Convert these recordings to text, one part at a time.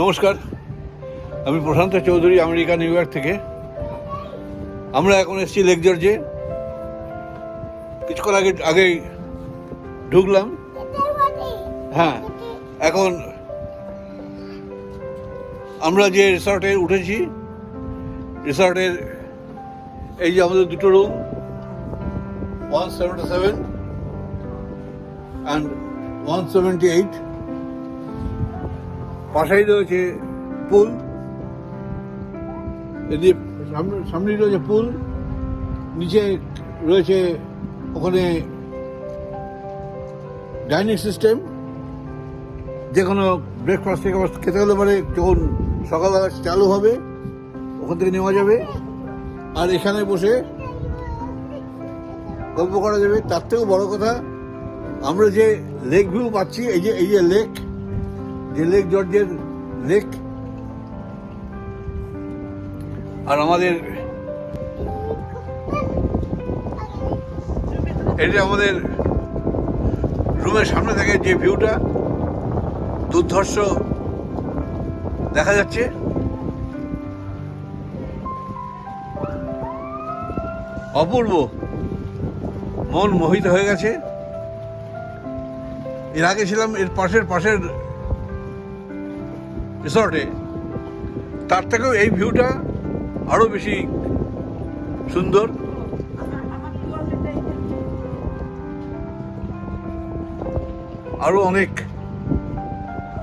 নমস্কার, আমি Prashanta Chowdhury, America, New York থেকে। আমরা এখন এসেছি লেক জর্জে কিছুক্ষণ আগে, আগেই ঢুকলাম। হ্যাঁ এখন আমরা যে রিসর্টে উঠেছি রিসর্টের এই যে আমাদের দুটো room one seventy seven and one seventy eight পাশেই রয়েছে পুল। এদিকে সামনে সামনেই রয়েছে পুল। নিচে রয়েছে ওখানে ডাইনিং সিস্টেম। যে কোনো ব্রেকফাস্ট থেকে খেতে হলে পরে যখন সকালবেলা চালু হবে ওখান থেকে নেওয়া যাবে। আর এখানে বসে গল্প করা যাবে। তার থেকেও বড় কথা আমরা যে লেক ভিউ পাচ্ছি এই যে এই যে লেক যে লেক জর্জের লেক আর আমাদের এটা আমাদের রুমের সামনে থেকে যে ভিউটা দুর্ধর্ষ দেখা যাচ্ছে। অপূর্ব মন মোহিত হয়ে গেছে। এর আগে ছিলাম এর পাশের পাশের রিসর্টে তার থেকেও এই ভিউটা আরও বেশি সুন্দর। আরও অনেক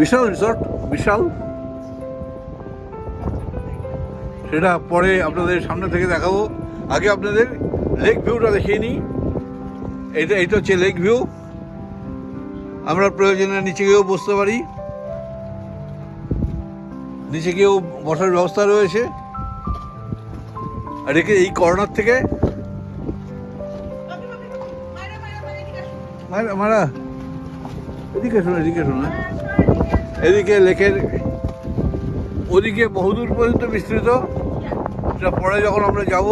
বিশাল রিসর্ট বিশাল। সেটা পরে আপনাদের সামনে থেকে দেখাবো। আগে আপনাদের লেক ভিউটা দেখিয়ে নিই। এটা এটা হচ্ছে লেক ভিউ আমরা প্রয়োজনে নিচে গিয়েও বসতে পারি। নিচে গিয়েও বসার ব্যবস্থা রয়েছে। আর এই করোনার থেকে মারা এদিকে শোনো এদিকে শোনো এদিকে লেকের ওদিকে বহুদূর পর্যন্ত বিস্তৃত। সেটা পরে যখন আমরা যাব,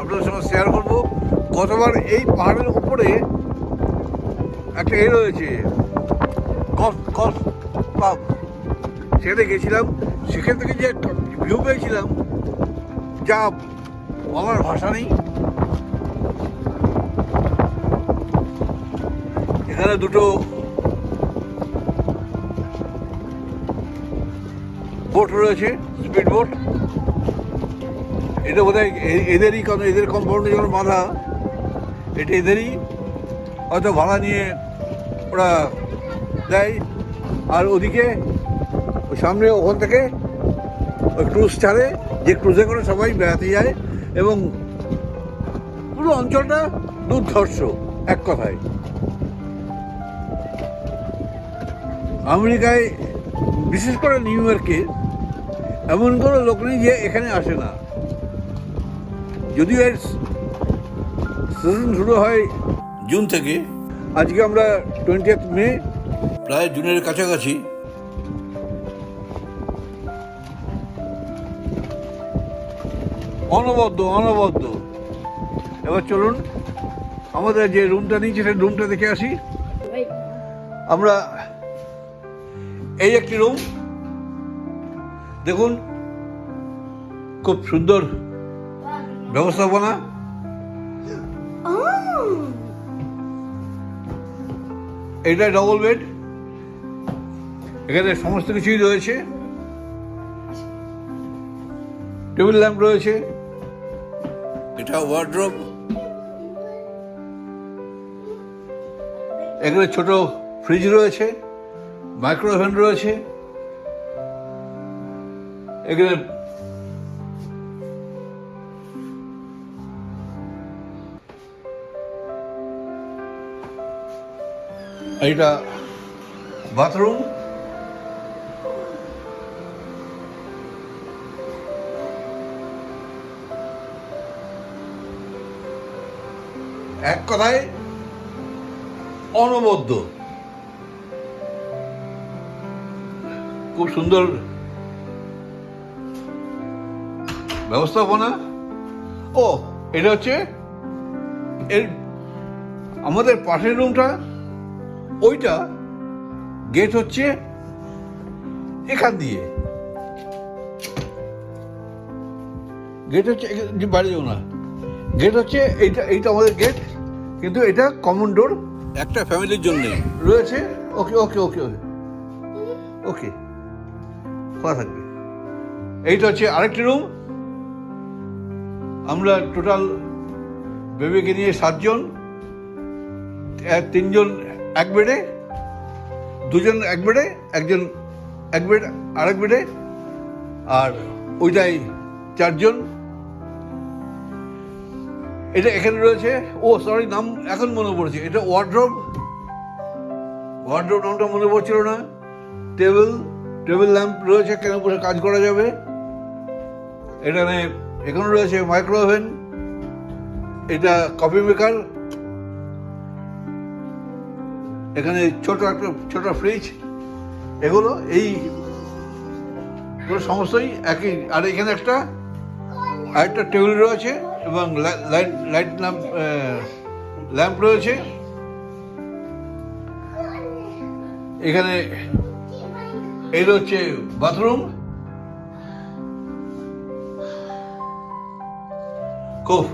আপনাদের সঙ্গে শেয়ার করব। গতবার এই পাহাড়ের উপরে একটা এ রয়েছে, কস কস পাব। সেখানে গেছিলাম। সেখান থেকে যে ভিউ পেয়েছিলাম, যা বলার ভাষা নেই। এখানে দুটো বোট রয়েছে স্পিড বোট এটা বোধ হয় এদেরই এদের কম্পাউন্ডে যখন বাঁধা। এটা এদেরই, হয়তো ভাড়া নিয়ে ওরা দেয়। আর ওদিকে ওই সামনে, ওখান থেকে ওই ক্রুজ ছাড়ে, যে ক্রুজে করে সবাই বেড়াতে যায় এবং পুরো অঞ্চলটা দুর্ধর্ষ, এক কথায়। আমেরিকায়, বিশেষ করে নিউ ইয়র্কে, এমন কোনো লোক নেই যে এখানে আসে না। যদিও এর সিজন শুরু হয় জুন থেকে, আজকে আমরা টোয়েন্টি মে প্রায় জুনের কাছাকাছি। অনবদ্য অনবদ্য। এবার চলুন, আমাদের যে রুমটা নিয়েছি, সেই রুমটা দেখে আসি। আমরা এই একটি রুম। দেখুন, খুব সুন্দর ব্যবস্থাপনা। এটা ডবল বেড এখানে সমস্ত কিছুই রয়েছে। টেবিল ল্যাম্প রয়েছে। এটা ওয়ার্ড্রপ এখানে ছোট ফ্রিজ রয়েছে মাইক্রো ওভেন রয়েছে এখানে এইটা বাথরুম এক কথায়, অনবদ্য। খুব সুন্দর ব্যবস্থাপনা। ও, এটা হচ্ছে এর আমাদের পাশের রুমটা, ওইটা গেট হচ্ছে এখান দিয়ে। গেট হচ্ছে বাইরে যাও না। গেট হচ্ছে এইটা এইটা আমাদের গেট কিন্তু এটা কমন ডোর একটা ফ্যামিলির জন্য। রয়েছে। ওকে ওকে ওকে ওকে ওকে খোলা থাকবে। এইটা হচ্ছে আরেকটি রুম আমরা টোটাল বেবিকে নিয়ে সাতজন তিনজন এক বেডে দুজন এক বেডে একজন এক বেড আরেক বেডে আর ওইটাই চারজন। এটা এখানে রয়েছে। ও সরি নাম এখন মনে পড়েছে। এটা ওয়ার্ড্রোব ওয়ার্ড্রোব নামটা মনে পড়ছিল না। টেবিল টেবিল ল্যাম্প রয়েছে, কেন বসে কাজ করা যাবে? এখানে এখানে রয়েছে মাইক্রো ওভেন এটা কফি মেকার এখানে ছোট একটা, ছোট ফ্রিজ এগুলো, এই সমস্তই একই। আর এখানে একটা, আরেকটা টেবিল রয়েছে। এবং লাইট লাইট ল্যাম্প ল্যাম্প রয়েছে। এখানে এই হচ্ছে বাথরুম। খুব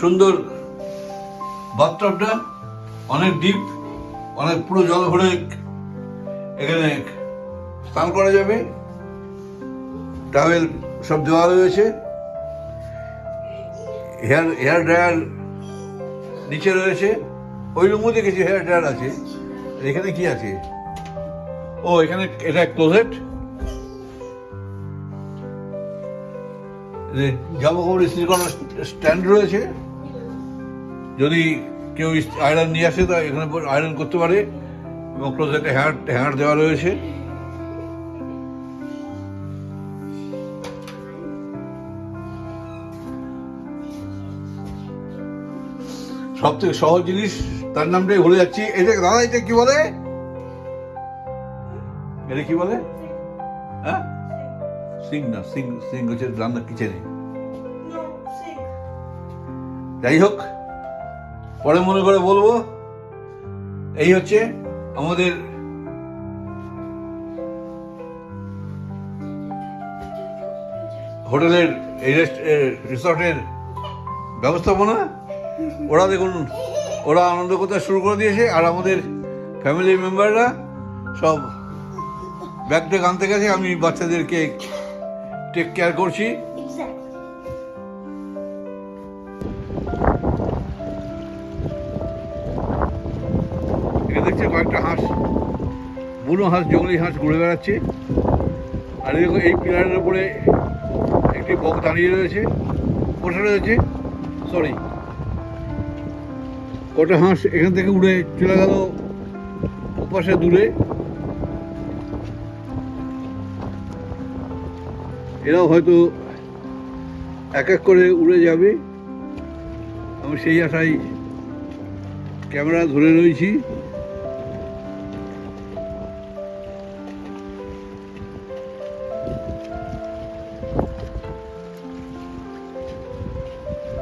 সুন্দর বাথটবটা অনেক ডিপ, অনেক পুরো জল ভরে এখানে স্নান করা যাবে। টাওয়েল সব দেওয়া রয়েছে। হেয়ার হেয়ার ড্রায়ার নিচে রয়েছে। ওই রুমও দেখেছি, হেয়ার ড্রায়ার আছে। এখানে কি আছে? ও, এখানে এটা ক্লোজেট জামা কাপড় ইস্ত্রি করার স্ট্যান্ড রয়েছে? যদি কেউ আয়রন নিয়ে আসে তা এখানে আয়রন করতে পারে। এবং ক্লোজেটে হ্যাঙ্গার হ্যাঙ্গার দেওয়া রয়েছে। সব থেকে সহজ জিনিস, তার নামটাই ভুলে যাচ্ছি। এটা দাদা এটা কি বলে? এটা কি বলে? হ্যাঁ? সিং না, সিং সিং হচ্ছে রান্না কিচেনে যাই হোক, পরে মনে করে বলব, এই হচ্ছে আমাদের হোটেলের, এই রিসর্টের ব্যবস্থাপনা। ওরা দেখুন, ওরা আনন্দ করতে শুরু করে দিয়েছে, আর আমাদের ফ্যামিলি মেম্বাররা সব ব্যাগ ট্যাগ আনতে গেছে আমি বাচ্চাদেরকে টেক কেয়ার করছি। দেখছি কয়েকটা হাঁস, বুনো হাঁস, জঙ্গলি হাঁস ঘুরে বেড়াচ্ছে। আর দেখো এই পিলারের উপরে একটি বক দাঁড়িয়ে রয়েছে, বসে রয়েছে সরি কটা হাঁস এখান থেকে উড়ে চলে গেল ওপাশে দূরে। এরাও হয়তো এক এক করে উড়ে যাবে। আমি সেই আশায় ক্যামেরা ধরে রয়েছি।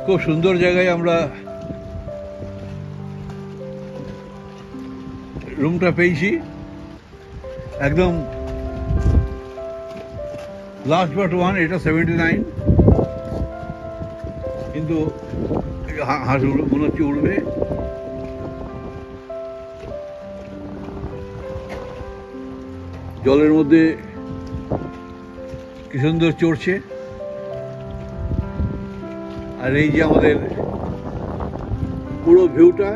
খুব সুন্দর জায়গায় আমরা রুমটা পেয়েছি। একদম লাস্ট বাট ওয়ান এটা সেভেন্টি নাইন কিন্তু হাঁস মনে হচ্ছে উড়বে। জলের মধ্যে কি সুন্দর চড়ছে। আর এই যে আমাদের পুরো ভিউটা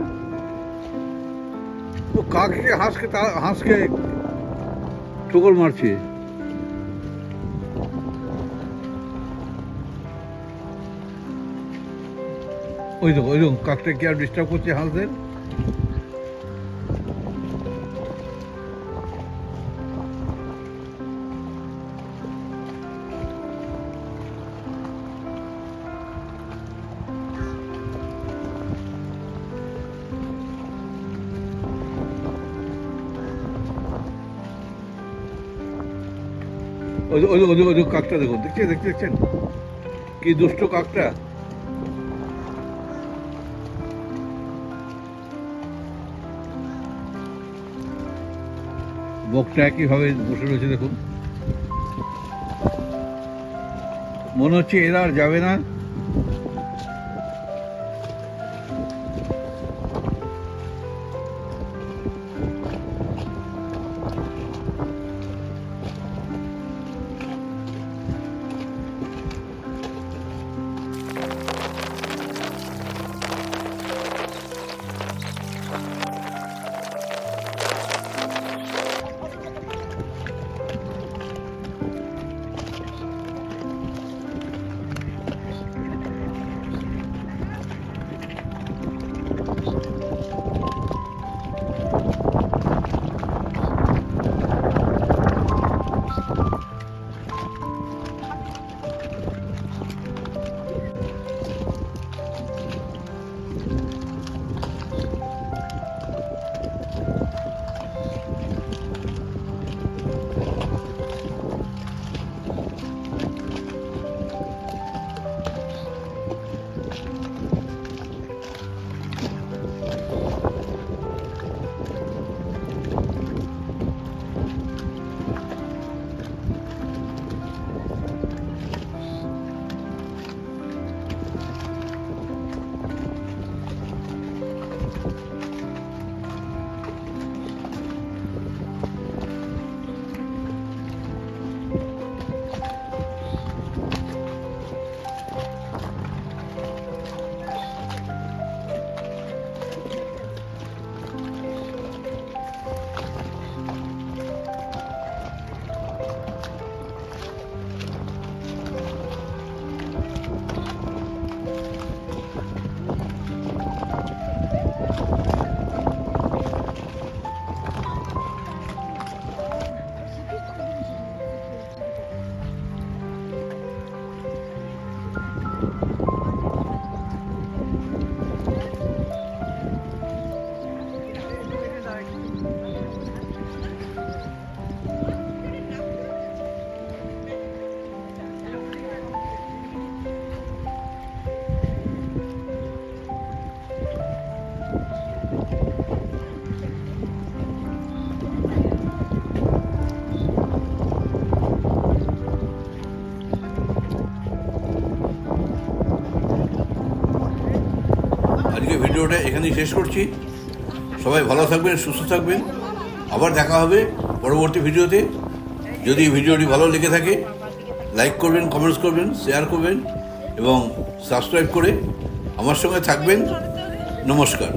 ও কাককে হাঁসকে হাঁসকে ঠোকর মারছে? ওই দেখো ওই দেখো, কাকটা কি আর ডিস্টার্ব করছে হাঁসদের? ওই ওই ওই কাকটা দেখুন। দেখছেন? দেখতে দেখছেন? কি দুষ্ট কাকটা? বকটা একইভাবে বসে রয়েছে, দেখুন। মনে হচ্ছে এরা আর যাবে না। ভিডিওটা এখানেই শেষ করছি। সবাই ভালো থাকবেন, সুস্থ থাকবেন। আবার দেখা হবে পরবর্তী ভিডিওতে। যদি ভিডিওটি ভালো লেগে থাকে লাইক করবেন কমেন্টস করবেন শেয়ার করবেন এবং সাবস্ক্রাইব করে আমার সঙ্গে থাকবেন। নমস্কার।